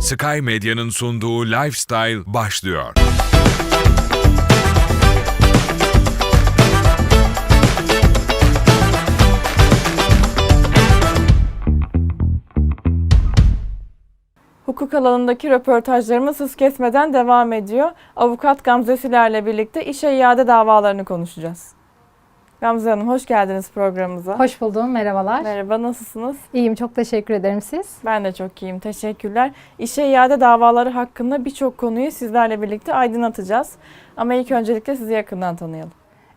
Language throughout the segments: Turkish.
Sky Medya'nın sunduğu Lifestyle başlıyor. Hukuk alanındaki röportajlarımız hız kesmeden devam ediyor. Avukat Gamze Siler'le birlikte işe iade davalarını konuşacağız. Gamze Hanım hoş geldiniz programımıza. Hoş buldum, merhabalar. Merhaba nasılsınız? İyiyim, çok teşekkür ederim siz. Ben de çok iyiyim teşekkürler. İşe iade davaları hakkında birçok konuyu sizlerle birlikte aydınlatacağız. Ama ilk öncelikle sizi yakından tanıyalım.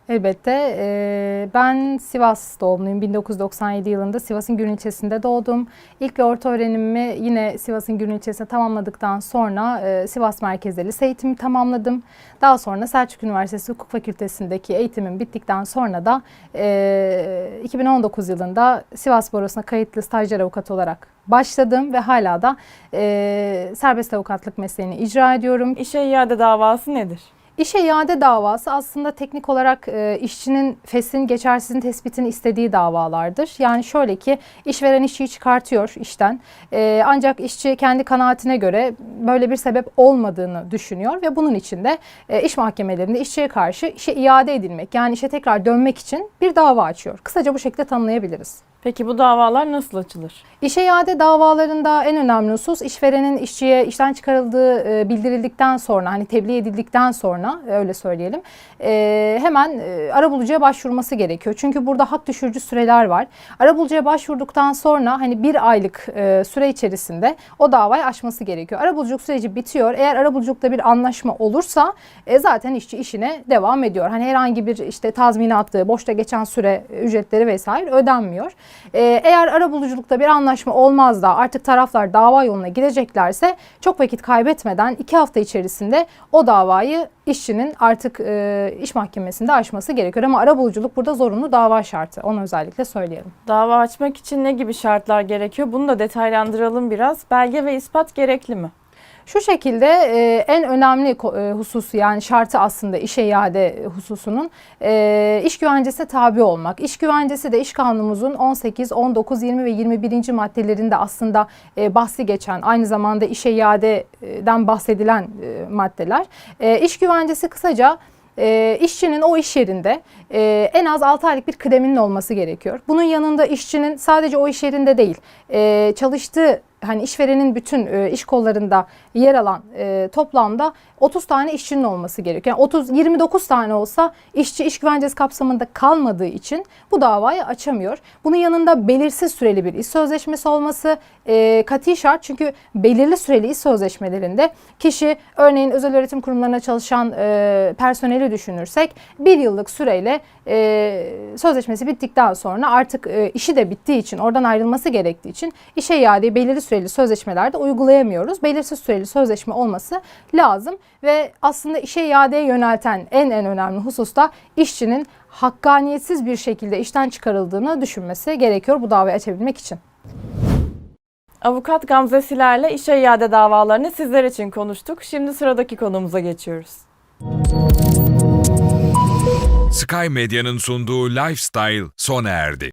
Elbette. eee, ben Sivas doğumluyum. 1997 yılında Sivas'ın Gürün ilçesinde doğdum. İlk ve orta öğrenimimi yine Sivas'ın Gürün ilçesinde tamamladıktan sonra eee, Sivas merkezli lise eğitimi tamamladım. Daha sonra Selçuk Üniversitesi Hukuk Fakültesindeki eğitimim bittikten sonra da eee, 2019 yılında Sivas Barosu'na kayıtlı stajyer avukat olarak başladım ve hala da eee, serbest avukatlık mesleğini icra ediyorum. İşe iade davası nedir? İşe iade davası aslında teknik olarak e, işçinin fesin geçersizliğin tespitini istediği davalardır. Yani şöyle ki işveren işçiyi çıkartıyor işten E, ancak işçi kendi kanaatine göre böyle bir sebep olmadığını düşünüyor ve bunun için de e, iş mahkemelerinde işçiye karşı işe iade edilmek yani işe tekrar dönmek için bir dava açıyor. Kısaca bu şekilde tanımlayabiliriz. Peki bu davalar nasıl açılır? İşe iade davalarında en önemli husus işverenin işçiye işten çıkarıldığı e, bildirildikten sonra hani tebliğ edildikten sonra e, öyle söyleyelim e, hemen arabulucuya başvurması gerekiyor. Çünkü burada hak düşürücü süreler var. Arabulucuya başvurduktan sonra hani bir aylık süre içerisinde o davayı aşması gerekiyor. Arabuluculuk süreci bitiyor. Eğer arabuluculukta bir anlaşma olursa zaten işçi işine devam ediyor. Hani herhangi bir işte tazminatı, boşta geçen süre ücretleri vesaire ödenmiyor. Ee, eğer arabuluculukta bir anlaşma olmaz da artık taraflar dava yoluna gideceklerse çok vakit kaybetmeden iki hafta içerisinde o davayı işçinin artık e, iş mahkemesinde aşması gerekiyor. Ama arabuluculuk burada zorunlu dava şartı. Onu özellikle söyleyelim. Dava açmak için ne gibi şartlar gerekiyor? Bunu da detaylandıralım biraz. Belge ve ispat gerekli mi? Şu şekilde e, en önemli e, hususu yani şartı aslında işe iade hususunun e, iş güvencesine tabi olmak. İş güvencesi de iş kanunumuzun 18, 19, 20 ve 21. maddelerinde aslında e, bahsi geçen aynı zamanda işe iadeden bahsedilen e, maddeler. E, iş güvencesi kısaca e, işçinin o iş yerinde e, en az 6 aylık bir kıdeminin olması gerekiyor. Bunun yanında işçinin sadece o iş yerinde değil e, çalıştığı hani işverenin bütün e, iş kollarında yer alan e, toplamda 30 tane işçinin olması gerekiyor. Yani 30 29 tane olsa işçi iş güvencesi kapsamında kalmadığı için bu davayı açamıyor. Bunun yanında belirsiz süreli bir iş sözleşmesi olması e, kati şart çünkü belirli süreli iş sözleşmelerinde kişi örneğin özel öğretim kurumlarına çalışan e, personeli düşünürsek bir yıllık süreyle e, sözleşmesi bittikten sonra artık e, işi de bittiği için oradan ayrılması gerektiği için işe iadeyi belirli süreli sözleşmelerde uygulayamıyoruz. Belirsiz süreli sözleşme olması lazım ve aslında işe iadeye yönelten en en önemli husus da işçinin hakkaniyetsiz bir şekilde işten çıkarıldığını düşünmesi gerekiyor bu davayı açabilmek için. Avukat Gamze Siler'le işe iade davalarını sizler için konuştuk. Şimdi sıradaki konumuza geçiyoruz. Sky Medya'nın sunduğu Lifestyle sona erdi.